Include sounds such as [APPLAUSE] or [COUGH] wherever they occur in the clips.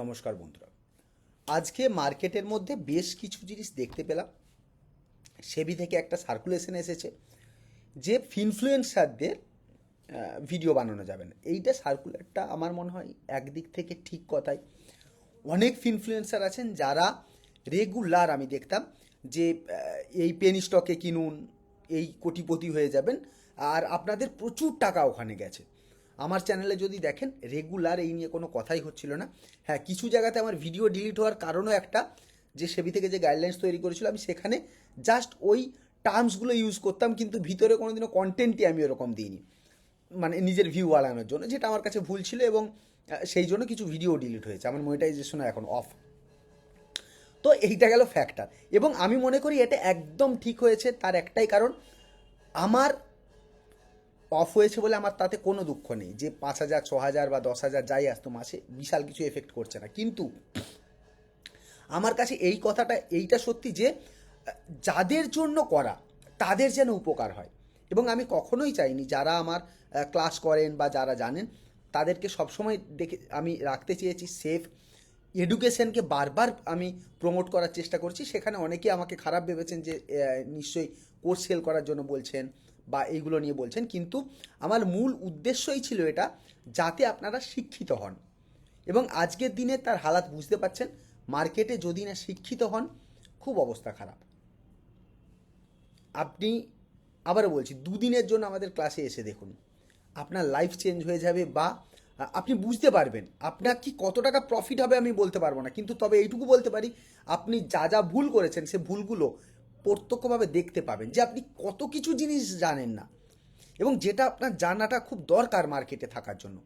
নমস্কার বন্ধুরা। আজকে মার্কেটের মধ্যে বেশ কিছু জিনিস দেখতে পেলাম। সেবি থেকে একটা সার্কুলেশন এসেছে যে ফিনফ্লুয়েন্সারদের ভিডিও বানানো যাবে না। এইটা সার্কুলারটা আমার মনে হয় একদিক থেকে ঠিক কথাই। অনেক ফিনফ্লুয়েন্সার আছেন যারা রেগুলার আমি দেখতাম যে এই পেন স্টকে কিনুন, এই কোটিপতি হয়ে যাবেন, আর আপনাদের প্রচুর টাকা ওখানে গেছে। আমার চ্যানেলে যদি দেখেন রেগুলার এই নিয়ে কোনো কথাই হচ্ছিল না। হ্যাঁ কিছু জায়গাতে আমার ভিডিও ডিলিট হওয়ার কারণও একটা, যে সেবি থেকে যে গাইডলাইন্স তৈরি করেছিল, আমি সেখানে জাস্ট ওই টার্মসগুলো ইউজ করতাম, কিন্তু ভিতরে কোনোদিনও কন্টেন্টই আমি ওরকম দিইনি। মানে নিজের ভিউ বাড়ানোর জন্য, যেটা আমার কাছে ভুল ছিল এবং সেই জন্য কিছু ভিডিও ডিলিট হয়েছে। আমার মনিটাইজেশন এখন অফ তো এইটা গেল ফ্যাক্টর এবং আমি মনে করি এটা একদম ঠিক হয়েছে, তার একটাই কারণ, আমার অফ হয়েছে বলে আমার তাতে কোনো দুঃখ নেই। যে পাঁচ হাজার, ছ হাজার বা দশ হাজার যাই আসতো মাসে, বিশাল কিছু এফেক্ট করছে না। কিন্তু আমার কাছে এই কথাটা, এইটা সত্যি যে, যাদের জন্য করা, তাদের যেন উপকার হয়। এবং আমি কখনোই চাইনি যারা আমার ক্লাস করেন বা যারা জানেন, তাদেরকে সবসময় দেখে, আমি রাখতে চেয়েছি সেফ এডুকেশনকে বারবার আমি প্রমোট করার চেষ্টা করছি। সেখানে অনেকে আমাকে খারাপ ভেবেছেন যে নিশ্চয়ই কোর্স সেল করার জন্য বলছেন বা এইগুলো নিয়ে বলছেন, কিন্তু আমার মূল উদ্দেশ্যই ছিল এটা যাতে আপনারা শিক্ষিত হন। এবং আজকের দিনে তার হালাত বুঝতে পারছেন, মার্কেটে যদি না শিক্ষিত হন, খুব অবস্থা খারাপ। আপনি, আবারও বলছি, দুদিনের জন্য আমাদের ক্লাসে এসে দেখুন, আপনার লাইফ চেঞ্জ হয়ে যাবে বা আপনি বুঝতে পারবেন, আপনার কি কত টাকা প্রফিট হবে আমি বলতে পারব না, কিন্তু তবে এইটুকু বলতে পারি, আপনি যা যা ভুল করেছেন, সে ভুলগুলো প্রত্যক্ষভাবে দেখতে পাবেন যে আপনি কত কিছু জিনিস জানেন না। এবং যেটা আপনার জানাটা খুব দরকার মার্কেটে থাকার জন্য।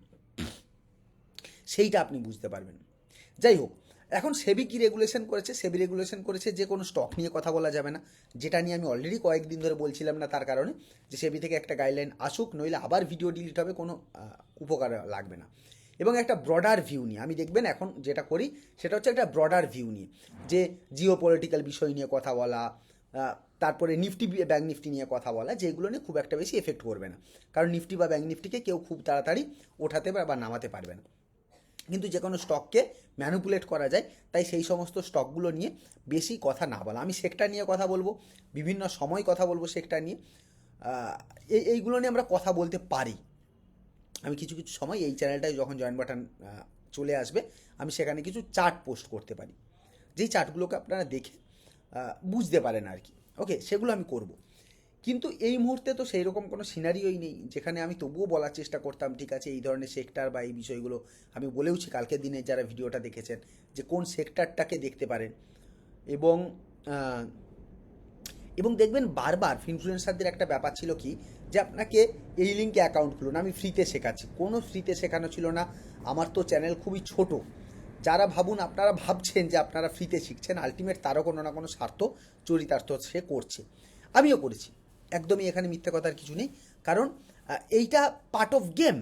সেইটা আপনি বুঝতে পারবেন। যাই হোক, এখন সেবি কি রেগুলেশন করেছে? সেবি রেগুলেশন করেছে যে কোনো স্টক নিয়ে কথা বলা যাবে না। যেটা নিয়ে আমি অলরেডি কয়েকদিন ধরে বলছিলাম না তার কারণে যে সেবি থেকে একটা গাইডলাইন আসুক, নইলে আবার ভিডিও ডিলিট হবে, কোনো উপকার লাগবে না। এবং একটা ব্রডার ভিউ নিয়ে, আমি দেখবেন এখন যেটা করি, সেটা হচ্ছে একটা ব্রডার ভিউ নিয়ে। যে জিও পলিটিক্যাল বিষয় নিয়ে কথা বলা তারপরে নিফটি ব্যাঙ্ক নিফটি নিয়ে কথা বলা, যেগুলো নিয়ে খুব একটা বেশি এফেক্ট করবে না। কারণ নিফটি বা ব্যাঙ্ক নিফটিকে কেউ খুব তাড়াতাড়ি ওঠাতে বা বা নামাতে পারবে না। কিন্তু যে কোনো স্টককে ম্যানুপুলেট করা যায়, তাই সেই সমস্ত স্টকগুলো নিয়ে বেশি কথা না বলা। আমি সেক্টর নিয়ে কথা বলব, বিভিন্ন সময় কথা বলব সেক্টর নিয়ে। এই এইগুলো নিয়ে আমরা কথা বলতে পারি। আমি কিছু কিছু সময় এই চ্যানেলটায় যখন জয়েন বাটন চলে আসবে, আমি সেখানে কিছু চার্ট পোস্ট করতে পারি। যেই চার্টগুলোকে আপনারা দেখে বুঝতে পারেন আর কি। ওকে সেগুলো আমি করব। কিন্তু এই মুহূর্তে তো সেই রকম কোনো সিনারিওই নেই, যেখানে আমি তবুও বলার চেষ্টা করতাম, ঠিক আছে, এই ধরনের সেক্টর বা এই বিষয়গুলো আমি বলেওছি, কালকের দিনে যারা ভিডিওটা দেখেছেন, যে কোন সেক্টরটাকে দেখতে পারেন। এবং এবং দেখবেন বারবার ইনফ্লুয়েন্সারদের একটা ব্যাপার ছিল কি, যে আপনাকে এই লিঙ্কে অ্যাকাউন্ট খুলুন, আমি ফ্রিতে শেখাচ্ছি। কোনো ফ্রিতে শেখানো ছিল না। আমার তো চ্যানেল খুবই ছোট। যারা ভাবুন, আপনারা ভাবছেন যে আপনারা ফ্রিতে শিখছেন আলটিমেট তারও কোনো না কোনো স্বার্থ চরিতার্থ সে করছে। আমিও করেছি। একদমই এখানে মিথ্যা কথার কিছু নেই। কারণ এইটা পার্ট অফ গেম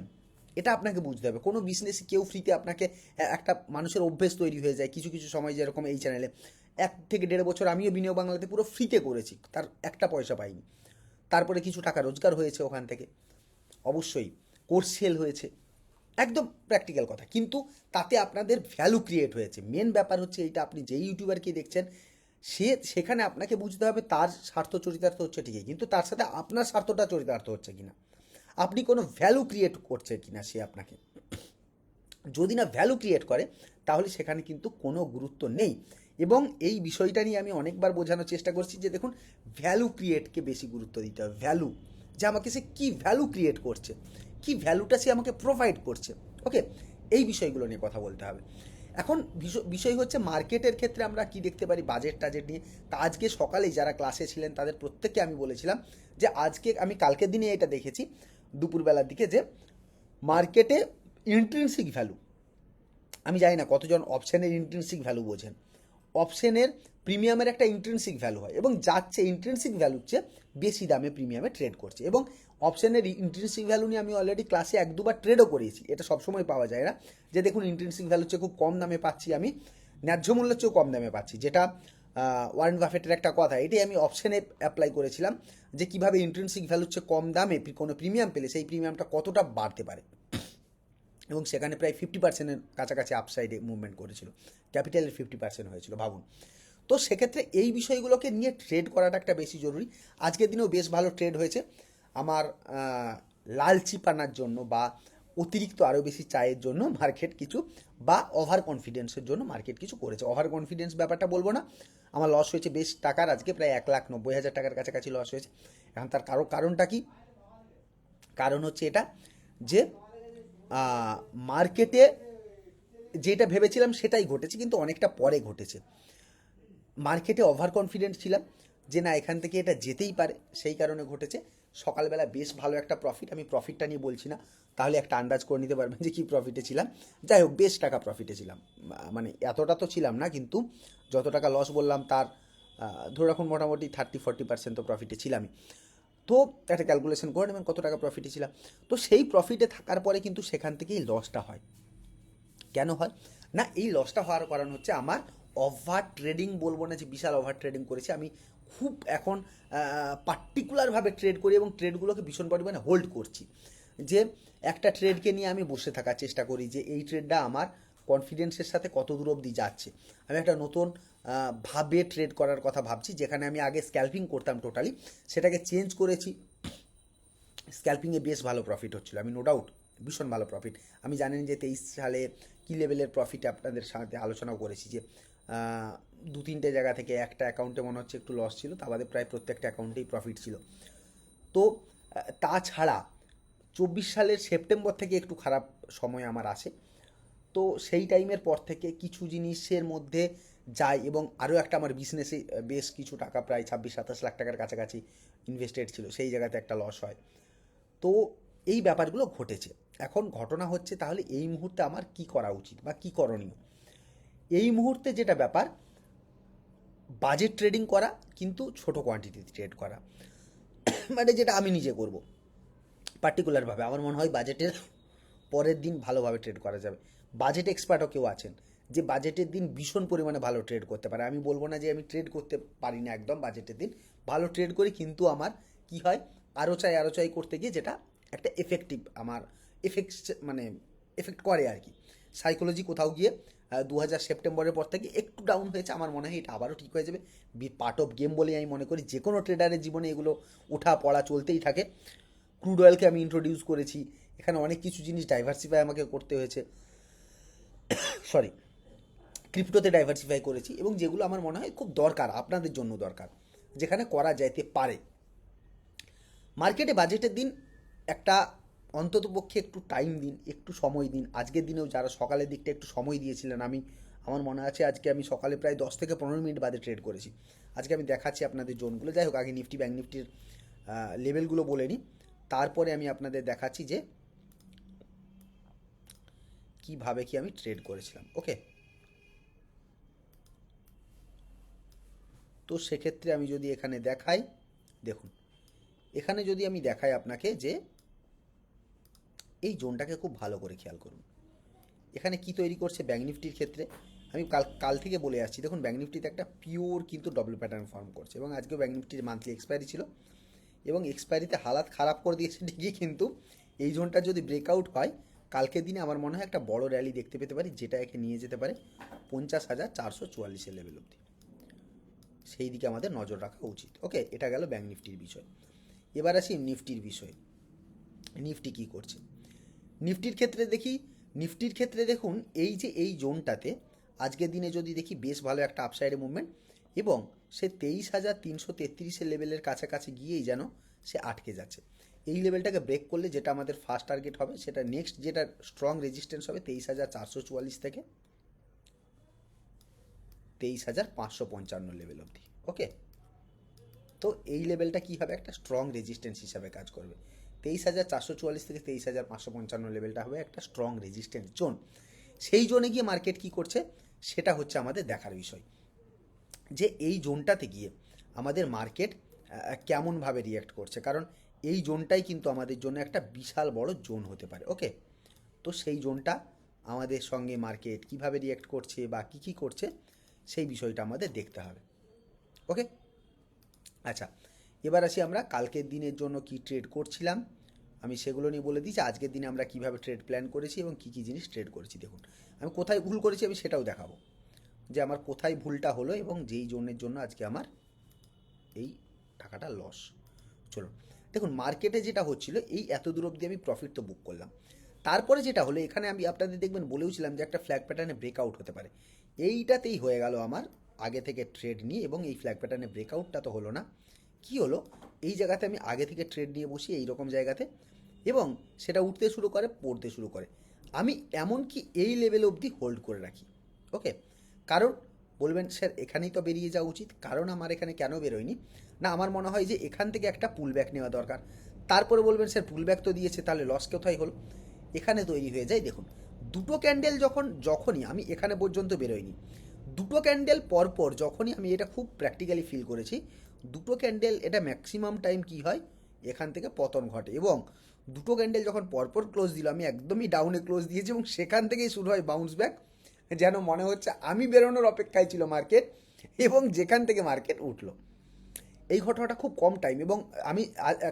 এটা আপনাকে বুঝতে হবে। কোনো বিজনেসে কেউ ফ্রিতে আপনাকে একটা মানুষের অভ্যেস তৈরি হয়ে যায় কিছু কিছু সময় যেরকম এই চ্যানেলে এক থেকে দেড় বছর আমিও বিনিয়োগ বাংলাতে পুরো ফ্রিতে করেছি। তার একটা পয়সা পাইনি। তারপরে কিছু টাকা রোজগার হয়েছে ওখান থেকে। অবশ্যই কোর্স সেল হয়েছে। একদম প্র্যাকটিক্যাল কথা। কিন্তু তাতে আপনাদের ভ্যালু ক্রিয়েট হয়েছে। মেন ব্যাপার হচ্ছে এইটা আপনি যেই ইউটিউবারকে দেখছেন, সে সেখানে আপনাকে বুঝতে হবে তার স্বার্থ চরিতার্থ হচ্ছে ঠিকই, কিন্তু তার সাথে আপনার স্বার্থটা চরিতার্থ হচ্ছে কিনা। আপনি কোনো ভ্যালু ক্রিয়েট করছে কিনা সে আপনাকে। যদি না ভ্যালু ক্রিয়েট করে, তাহলে সেখানে কিন্তু কোনো গুরুত্ব নেই। এবং এই বিষয়টা নিয়ে আমি অনেকবার বোঝানোর চেষ্টা করছি যে দেখুন ভ্যালু ক্রিয়েটকে বেশি গুরুত্ব দিতে হবে। ভ্যালু যে আমাকে সে কী ভ্যালু ক্রিয়েট করছে? কি ভ্যালুটা সে আমাকে প্রোভাইড করছে। ওকে এই বিষয়গুলো নিয়ে কথা বলতে হবে। এখন বিষয়- হচ্ছে মার্কেটের ক্ষেত্রে আমরা কি দেখতে পারি? বাজেট টাজেট নিয়ে। তা আজকে সকালেই যারা ক্লাসে ছিলেন, তাদের প্রত্যেককে আমি বলেছিলাম যে আজকে আমি কালকের দিনে এটা দেখেছি। দুপুরবেলার দিকে যে মার্কেটে ইন্ট্রেন্সিক ভ্যালু আমি জানি না কতজন অপশানের ইন্ট্রেন্সিক ভ্যালু বোঝেন। অপশানের প্রিমিয়ামের একটা ইন্ট্রেন্সিক ভ্যালু হয় এবং যাচ্ছে ইন্ট্রেন্সিক ভ্যালুর চেয়ে বেশি দামে প্রিমিয়ামে ট্রেড করছে এবং অপশানের ইন্ট্রেন্সিক ভ্যালু নিয়ে আমি অলরেডি ক্লাসে এক দুবার ট্রেডও করিয়েছি। এটা সবসময় পাওয়া যায় না। যে দেখুন ইন্ট্রেন্সিক ভ্যালুর চেয়ে খুব কম দামে পাচ্ছি আমি, ন্যায্য মূল্যের চেয়েও কম দামে পাচ্ছি। যেটা ওয়ারেন বাফেটের একটা কথা, এটাই আমি অপশানে অ্যাপ্লাই করেছিলাম যে কীভাবে ইন্ট্রেন্সিক ভ্যালুর চেয়ে কম দামে কোনো প্রিমিয়াম পেলে সেই প্রিমিয়ামটা কতটা বাড়তে পারে। এবং সেখানে প্রায় ফিফটি পার্সেন্টের কাছাকাছি আপসাইডে মুভমেন্ট করেছিল। ক্যাপিটালের ফিফটি পার্সেন্ট হয়েছিল ভাবুন। তো সেক্ষেত্রে এই বিষয়গুলোকে নিয়ে ট্রেড করাটা একটা বেশি জরুরি। আজকের দিনেও বেশ ভালো ট্রেড হয়েছে। আমার আহ, লালচি পানার জন্য বা অতিরিক্ত আরও বেশি চায়ের জন্য মার্কেট কিছু বা ওভার কনফিডেন্সের জন্য মার্কেট কিছু করেছে। ওভার কনফিডেন্স ব্যাপারটা বলব না। আমার লস হয়েছে বেশ টাকার আজকে প্রায় এক লাখ নব্বই হাজার টাকার কাছাকাছি লস হয়েছে। এখন তার কারও কারণটা কি? কারণ হচ্ছে এটা যে মার্কেটে যেটা ভেবেছিলাম সেটাই ঘটেছে, কিন্তু অনেকটা পরে ঘটেছে। মার্কেটে ওভার কনফিডেন্ট ছিলাম যে না, এখান থেকে এটা যেতেই পারে, সেই কারণে ঘটেছে। সকালবেলা বেশ ভালো একটা প্রফিট আমি প্রফিটটা নিয়ে বলছি না, তাহলে একটা আন্দাজ করে নিতে পারবেন যে কী প্রফিটে ছিলাম। যাই হোক, বেশ টাকা প্রফিটে ছিলাম। মানে এতটা তো ছিলাম না, কিন্তু যত টাকা লস বললাম তার ধরে রাখুন মোটামুটি থার্টি ফর্টি পার্সেন্ট তো প্রফিটে ছিলামই। তো একটা ক্যালকুলেশন করে নেবেন কত টাকা প্রফিটে ছিলাম তো সেই প্রফিটে থাকার পরে কিন্তু সেখান থেকেই লসটা হয়। কেন হয়? না, এই লসটা হওয়ার কারণ হচ্ছে আমার ওভার ট্রেডিং বলব না যে বিশাল ওভার ট্রেডিং করেছি। আমি খুব এখন পার্টিকুলারভাবে ট্রেড করি এবং ট্রেডগুলোকে ভীষণ পরিমাণে হোল্ড করছি। যে একটা ট্রেডকে নিয়ে আমি বসে থাকার চেষ্টা করি যে এই ট্রেডটা আমার কনফিডেন্সের সাথে কত দূর অবধি যাচ্ছে। আমি একটা নতুন ভাবে ট্রেড করার কথা ভাবছি, যেখানে আমি আগে স্ক্যালপিং করতাম টোটালি সেটাকে চেঞ্জ করেছি। স্ক্যালপিংয়ে বেশ ভালো প্রফিট হচ্ছিল, আমি নো ডাউট ভীষণ ভালো প্রফিট আমি জানেন যে তেইশ সালে কী লেভেলের প্রফিট আপনাদের সাথে আলোচনাও করেছি যে দু তিনটে জায়গা থেকে একটা অ্যাকাউন্টে মনে হচ্ছে একটু লস ছিল, তা বাদে প্রায় প্রত্যেকটা অ্যাকাউন্টেই প্রফিট ছিল। তো তাছাড়া চব্বিশ সালের সেপ্টেম্বর থেকে একটু খারাপ সময় আমার আসে। তো সেই টাইমের পর থেকে কিছু জিনিসের মধ্যে যাই এবং আরও একটা আমার বিজনেসে বেশ কিছু টাকা প্রায় ছাব্বিশ, সাতাশ লাখ টাকার কাছাকাছি ইনভেস্টেড ছিল, সেই জায়গাতে একটা লস হয়। তো এই ব্যাপারগুলো ঘটেছে। এখন ঘটনা হচ্ছে তাহলে এই মুহূর্তে আমার কি করা উচিত বা কি করণীয়? এই মুহূর্তে যেটা ব্যাপার বাজেট ট্রেডিং করা কিন্তু ছোট কোয়ান্টিটিতে ট্রেড করা। [COUGHS] মানে যেটা আমি নিজে করব। পার্টিকুলারভাবে আমার মনে হয় বাজেটের পরের দিন ভালোভাবে ট্রেড করা যাবে। বাজেট এক্সপার্টও কেউ আছেন। যে বাজেটের দিন ভীষণ পরিমাণে ভালো ট্রেড করতে পারে। আমি বলব না যে আমি ট্রেড করতে পারি না একদম বাজেটের দিন। ভালো ট্রেড করি কিন্তু আমার কি হয়? আরও চাই আরও চাই করতে গিয়ে যেটা একটা এফেক্টিভ আমার এফেক্ট মানে এফেক্ট করে আর কি। সাইকোলজি কোথাও গিয়ে দু হাজার সেপ্টেম্বরের পর থেকে একটু ডাউন হয়েছে। আমার মনে হয় এটা আবারও ঠিক হয়ে যাবে। বি পার্ট অফ গেম বলে আমি মনে করি। যে কোনো ট্রেডারের জীবনে এগুলো ওঠা, পড়া চলতেই থাকে। ক্রুড অয়েলকে আমি ইন্ট্রোডিউস করেছি। এখানে অনেক কিছু জিনিস ডাইভার্সিফাই আমাকে করতে হয়েছে। [COUGHS] সরি ক্রিপ্টোতে ডাইভার্সিফাই করেছি এবং যেগুলো আমার মনে হয় খুব দরকার, আপনাদের জন্য দরকার, যেখানে করা যাইতে পারে। মার্কেটে বাজেটের দিন একটা অন্ততপক্ষে একটু টাইম দিন, একটু সময় দিন। আজকের দিনেও যারা সকালের দিকটা একটু সময় দিয়েছিলেন, আমি, আমার মনে আছে আজকে আমি সকালে প্রায় দশ থেকে পনেরো মিনিট বাদে ট্রেড করেছি। আজকে আমি দেখাচ্ছি আপনাদের জোনগুলো। যাই হোক, আগে নিফটি ব্যাঙ্ক নিফটির লেভেলগুলো বলে নিই। তারপরে আমি আপনাদের দেখাচ্ছি যে কীভাবে কি আমি ট্রেড করেছিলাম। ওকে তো সেক্ষেত্রে আমি যদি এখানে দেখাই, দেখুন, এখানে যদি আমি দেখাই আপনাকে যে এই জোনটাকে খুব ভালো করে খেয়াল করুন। এখানে কি তৈরি করছে ব্যাঙ্ক নিফটির ক্ষেত্রে? আমি কাল কাল থেকে বলে আসছি, দেখুন, ব্যাঙ্ক নিফটিতে একটা পিওর কিন্তু ডবল প্যাটার্ন ফর্ম করছে এবং আজকেও ব্যাঙ্ক নিফটির মান্থলি এক্সপায়ারি ছিল এবং এক্সপায়ারিতে হালাত খারাপ করে দিয়েছে ঠিকই, কিন্তু এই জোনটা যদি ব্রেকআউট হয়, কালকের দিনে আমার মনে হয় একটা বড় র্যালি দেখতে পেতে পারি, যেটা একে নিয়ে যেতে পারে পঞ্চাশ হাজার চারশো চুয়াল্লিশের লেভেল অবধি। সেই দিকে আমাদের নজর রাখা উচিত। ওকে এটা গেল ব্যাঙ্ক নিফটির বিষয়। এবার আসি নিফটির বিষয়ে। নিফটি কী করছে? নিফটির ক্ষেত্রে দেখি নিফটির ক্ষেত্রে দেখুন, এই যে এই জোনটাতে আজকের দিনে যদি দেখি বেশ ভালো একটা আপসাইডের মুভমেন্ট এবং সে তেইশ হাজার তিনশো তেত্রিশের লেভেলের কাছাকাছি গিয়েই যেন সে আটকে যাচ্ছে। এই লেভেলটাকে ব্রেক করলে যেটা আমাদের ফার্স্ট টার্গেট হবে, সেটা নেক্সট যেটা স্ট্রং রেজিস্ট্যান্স হবে তেইশ হাজার চারশো চুয়াল্লিশ থেকে তেইশ হাজার পাঁচশো পঞ্চান্ন লেভেল অবধি ওকে তো এই লেভেলটা কী হবে? একটা স্ট্রং রেজিস্ট্যান্স হিসাবে কাজ করবে। তেইশ হাজার চারশো চুয়াল্লিশ থেকে তেইশ হাজার পাঁচশো পঞ্চান্ন লেভেলটা হবে একটা স্ট্রং রেজিস্ট্যান্স জোন সেই জোনে গিয়ে মার্কেট কী করছে? সেটা হচ্ছে আমাদের দেখার বিষয়। যে এই জোনটাতে গিয়ে আমাদের মার্কেট কেমনভাবে রিয়্যাক্ট করছে? কারণ এই জোনটাই কিন্তু আমাদের জন্য একটা বিশাল বড় জোন হতে পারে ওকে তো সেই জোনটা আমাদের সঙ্গে মার্কেট কীভাবে রিয়্যাক্ট করছে বা কী কী করছে? সেই বিষয়টা আমাদের দেখতে হবে। ওকে? আচ্ছা এবার আসি আমরা কালকের দিনের জন্য কি ট্রেড করছিলাম। আমি সেগুলো নিয়ে বলে দিয়েছি, আজকের দিনে আমরা কীভাবে ট্রেড প্ল্যান করেছি এবং কী কী জিনিস ট্রেড করেছি দেখুন। আমি কোথায় ভুল করেছি আমি সেটাও দেখাবো। যে আমার কোথায় ভুলটা হলো এবং যেই জোনের জন্য আজকে আমার এই টাকাটা লস চলুন, দেখুন মার্কেটে যেটা হচ্ছিল, এই এত দূর অবধি আমি প্রফিট তো বুক করলাম। তারপরে যেটা হলো, এখানে আমি আপনাদের দেখবেন বলেওছিলাম যে একটা ফ্ল্যাগ প্যাটার্নে ব্রেকআউট হতে পারে। এইটাতেই হয়ে গেল আমার আগে থেকে ট্রেড নিয়ে এবং এই ফ্ল্যাগ প্যাটার্নে ব্রেকআউটটা তো হলো না। কি হলো? এই জায়গাতে আমি আগে থেকে ট্রেড নিয়ে বসি এই রকম জায়গাতে এবং সেটা উঠতে শুরু করে, পড়তে শুরু করে। আমি এমনকি এই লেভেল অবধি হোল্ড করে রাখি। ওকে কারণ বলবেন, স্যার, এখানেই তো বেরিয়ে যাওয়া উচিত। কারণ আমার এখানে কেন বেরোয়নি? না, আমার মনে হয় যে এখান থেকে একটা পুল ব্যাক নেওয়া দরকার। তারপরে বলবেন, স্যার পুল ব্যাক তো দিয়েছে, তাহলে লস কোথায় হলো? এখানে তৈরি হয়ে যায়, দেখুন। দুটো ক্যান্ডেল যখন, যখনই, আমি এখানে পর্যন্ত বেরোইনি দুটো ক্যান্ডেল পরপর যখনই আমি এটা খুব প্র্যাকটিক্যালি ফিল করেছি, দুটো ক্যান্ডেল এটা ম্যাক্সিমাম টাইম কি হয়? এখান থেকে পতন ঘটে এবং দুটো ক্যান্ডেল যখন পরপর ক্লোজ দিল, আমি একদমই ডাউনে ক্লোজ দিয়েছি এবং সেখান থেকেই শুরু হয় বাউন্স ব্যাক যেন মনে হচ্ছে আমি বেরোনোর অপেক্ষায় ছিল মার্কেট এবং যেখান থেকে মার্কেট উঠল। এই ঘটনাটা খুব কম টাইম এবং আমি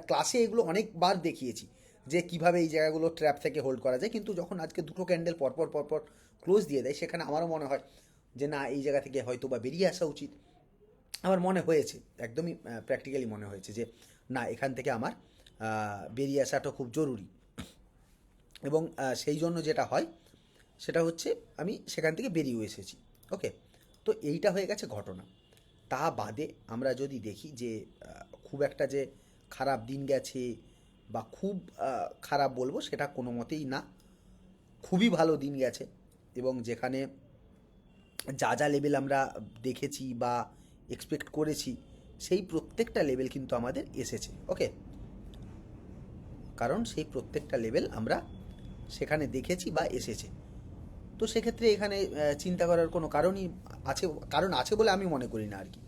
ক্লাসে এগুলো অনেকবার দেখিয়েছি। যে কীভাবে এই জায়গাগুলো ট্র্যাপ থেকে হোল্ড করা যায়। কিন্তু যখন আজকে দুটো ক্যান্ডেল পরপর পরপর ক্লোজ দিয়ে দেয়, সেখানে আমারও মনে হয় যে, না, এই জায়গা থেকে হয়তো বা বেরিয়ে আসা উচিত। আমার মনে হয়েছে, একদমই প্র্যাকটিক্যালি মনে হয়েছে যে, না, এখান থেকে আমার বেরিয়ে আসাটা খুব জরুরি। এবং সেই জন্য যেটা হয়, সেটা হচ্ছে আমি সেখান থেকে বেরিয়েও এসেছি। ওকে তো এইটা হয়ে গেছে ঘটনা। তা বাদে আমরা যদি দেখি যে খুব একটা যে খারাপ দিন গেছে বা খুব খারাপ বলব, সেটা কোনো মতেই না। খুবই ভালো দিন গেছে এবং যেখানে যা যা লেভেল আমরা দেখেছি বা এক্সপেক্ট করেছি, সেই প্রত্যেকটা লেভেল কিন্তু আমাদের এসেছে ওকে কারণ সেই প্রত্যেকটা লেভেল আমরা সেখানে দেখেছি বা এসেছে। তো সেক্ষেত্রে এখানে চিন্তা করার কোনো কারণই আছে, কারণ আছে বলে আমি মনে করি না আর কি।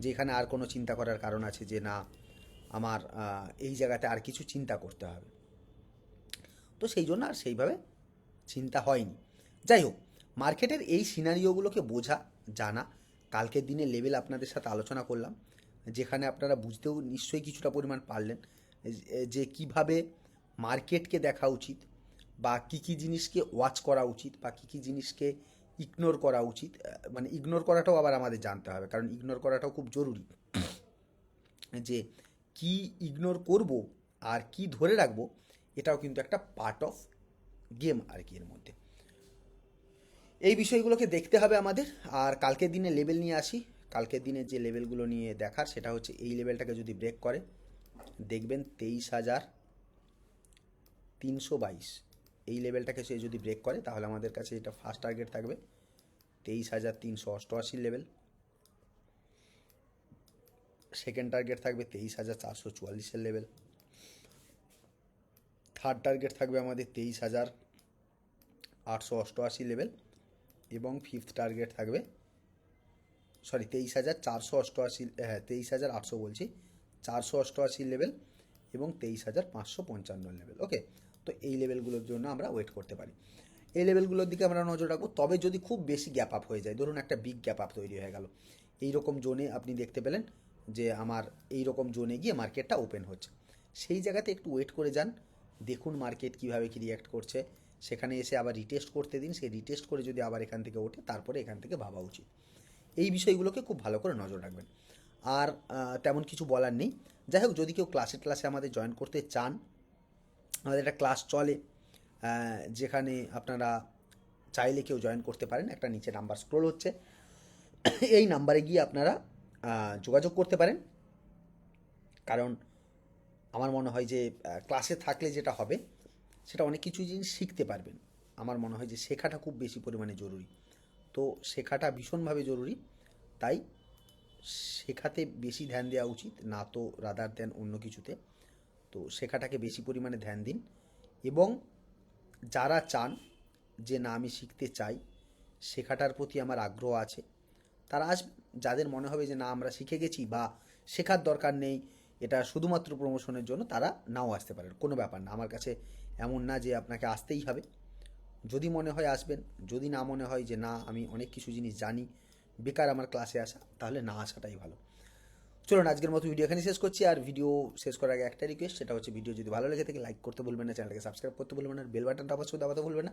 যে এখানে আর কোনো চিন্তা করার কারণ আছে যে না আমার এই জায়গাতে আর কিছু চিন্তা করতে হবে। তো সেই জন্য আর সেইভাবে চিন্তা হয়নি। যাই হোক, মার্কেটের এই সিনারিওগুলোকে বোঝা, জানা, কালকের দিনে লেভেল আপনাদের সাথে আলোচনা করলাম, যেখানে আপনারা বুঝতেও নিশ্চয়ই কিছুটা পরিমাণ পারলেন, যে কীভাবে মার্কেটকে দেখা উচিত বা কী কী জিনিসকে ওয়াচ করা উচিত বা কী কী জিনিসকে ইগনোর করা উচিত মানে ইগনোর করাটাও আবার আমাদের জানতে হবে, কারণ ইগনোর করাটাও খুব জরুরি। যে কি ইগনোর করব আর কি ধরে রাখব, এটাও কিন্তু একটা পার্ট অফ গেম আর কি এর মধ্যে। এই বিষয়গুলোকে দেখতে হবে আমাদের। আর কালকের দিনে লেভেল নিয়ে আসি। কালকের দিনে যে লেভেলগুলো নিয়ে দেখার, সেটা হচ্ছে এই লেভেলটাকে যদি ব্রেক করে, দেখবেন তেইশ হাজার তিনশো বাইশ। এই লেভেলটাকে সে যদি ব্রেক করে, তাহলে আমাদের কাছে এটা ফার্স্ট টার্গেট থাকবে, তেইশ হাজার তিনশো অষ্টআশি লেভেল সেকেন্ড টার্গেট থাকবে তেইশ হাজার চারশো চুয়াল্লিশের লেভেল থার্ড টার্গেট থাকবে আমাদের তেইশ হাজার আটশো অষ্টআশি লেভেল এবং ফিফথ টার্গেট থাকবে সরি তেইশ হাজার চারশো অষ্টআশি হ্যাঁ তেইশ হাজার আটশো বলছি, চারশো অষ্টআশি লেভেল এবং তেইশ হাজার পাঁচশো পঞ্চান্ন লেভেল ওকে তো এই লেভেলগুলোর জন্য আমরা ওয়েট করতে পারি। এই লেভেলগুলোর দিকে আমরা নজর রাখব, তবে যদি খুব বেশি গ্যাপ আপ হয়ে যায়, ধরুন একটা বিগ গ্যাপ আপ তৈরি হয়ে গেল এই রকম জোনে আপনি দেখতে পেলেন যে আমার এই রকম জোনে গিয়ে মার্কেটটা ওপেন হচ্ছে। সেই জায়গাতে একটু ওয়েট করে যান, দেখুন মার্কেট কীভাবে কী রিয়াক্ট করছে। সেখানে এসে আবার রিটেস্ট করতে দিন, সেই রিটেস্ট করে যদি আবার এখান থেকে ওঠে, তারপরে এখান থেকে ভাবা উচিত। এই বিষয়গুলোকে খুব ভালো করে নজর রাখবেন। আর তেমন কিছু বলার নেই। যাই হোক, যদি কেউ ক্লাসে ক্লাসে আমাদের জয়েন করতে চান, আমাদের একটা ক্লাস চলে যেখানে আপনারা চাইলে কেউ জয়েন করতে পারেন, একটা নিচে নাম্বার স্ক্রোল হচ্ছে। এই নাম্বারে গিয়ে আপনারা যোগাযোগ করতে পারেন। কারণ আমার মনে হয় যে ক্লাসে থাকলে যেটা হবে, সেটা অনেক কিছু জিনিস শিখতে পারবেন। আমার মনে হয় যে, শেখাটা খুব বেশি পরিমাণে জরুরি। তো শেখাটা ভীষণভাবে জরুরি। তাই শেখাতে বেশি ধ্যান দেওয়া উচিত, না তো রাদার দেন অন্য কিছুতে। তো শেখাটাকে বেশি পরিমাণে ধ্যান দিন। এবং যারা চান যে, না, আমি শিখতে চাই শেখাটার প্রতি আমার আগ্রহ আছে, তারা আসবেন। যাদের মনে হবে যে না, আমরা শিখে গেছি বা শেখার দরকার নেই, এটা শুধুমাত্র প্রমোশনের জন্য তারা নাও আসতে পারেন। কোনো ব্যাপার না। আমার কাছে এমন না যে আপনাকে আসতেই হবে। যদি মনে হয় আসবেন, যদি না মনে হয় যে না, আমি অনেক কিছু জিনিস জানি, বেকার আমার ক্লাসে আসা, তাহলে না আসাটাই ভালো। চলুন, আজকের মতো ভিডিও এখানে শেষ করছি। আর ভিডিও শেষ করার আগে একটা রিকোয়েস্ট সেটা হচ্ছে ভিডিও যদি ভালো লেগে থাকে লাইক করতে বলবেন না চ্যানেলকে সাবস্ক্রাইব করতে বলবেন না বেল বাটনটা অবশ্যই দাবাতে বলবেন না।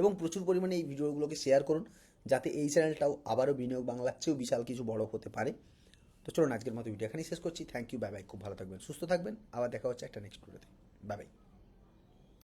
এবং প্রচুর পরিমাণে এই ভিডিওগুলোকে শেয়ার করুন, যাতে এই চ্যানেলটাও আবারও বিনিয়োগ বাংলার চেয়েও বিশাল কিছু বড় হতে পারে। তো চলুন, আজকের মতো ভিডিও এখানেই শেষ করছি। থ্যাংক ইউ বাই বাই খুব ভালো থাকবেন, সুস্থ থাকবেন। আবার দেখা হচ্ছে একটা নেক্সট ভিডিওতে বাই বাই